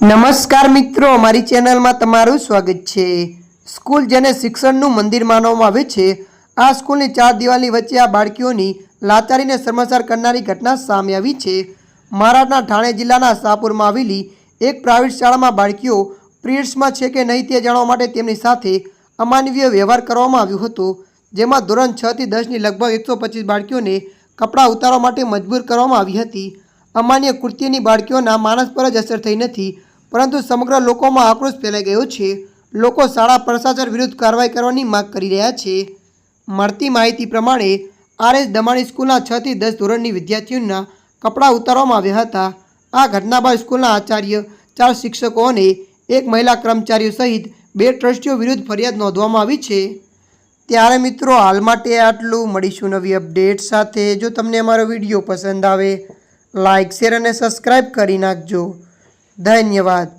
નમસ્કાર મિત્રો મારી ચેનલમાં તમારું સ્વાગત છે. સ્કૂલ જેને શિક્ષણનું મંદિર માનવામાં આવે છે, આ સ્કૂલની ચાર દિવાલની વચ્ચે આ બાળકીઓની લાચારીને શર્મસાર કરનારી ઘટના સામે આવી છે. મહારાષ્ટ્રના ઠાણે જિલ્લાના શાહપુરમાં આવેલી એક પ્રાઇવેટ શાળામાં બાળકીઓ પિરિયડ્સમાં છે કે નહીં તે જાણવા માટે તેમની સાથે અમાનવીય વ્યવહાર કરવામાં આવ્યો હતો, જેમાં ધોરણ છ થી દસની લગભગ એકસો પચીસ બાળકીઓને કપડાં ઉતારવા માટે મજબૂર કરવામાં આવી હતી. અમાન્ય કૃત્યની બાળકીઓના માનસ પર જ અસર થઈ નથી પરંતુ સમગ્ર લોકોમાં આક્રોશ ફેલાઈ ગયો છે. લોકો શાળા ભ્રષ્ટાચાર વિરુદ્ધ કાર્યવાહી કરવાની માંગ કરી રહ્યા છે. મળતી માહિતી પ્રમાણે, આરએસ દમાણી સ્કૂલના છ થી દસ ધોરણની વિદ્યાર્થીઓના કપડાં ઉતારવામાં આવ્યા હતા. આ ઘટના બાદ સ્કૂલના આચાર્ય, ચાર શિક્ષકો અને એક મહિલા કર્મચારીઓ સહિત બે ટ્રસ્ટીઓ વિરુદ્ધ ફરિયાદ નોંધવામાં આવી છે. ત્યારે મિત્રો, હાલ માટે આટલું. મળીશું નવી અપડેટ સાથે. જો તમને અમારો વીડિયો પસંદ આવે લાઇક શેર અને સબસ્ક્રાઈબ કરી નાખજો. ધન્યવાદ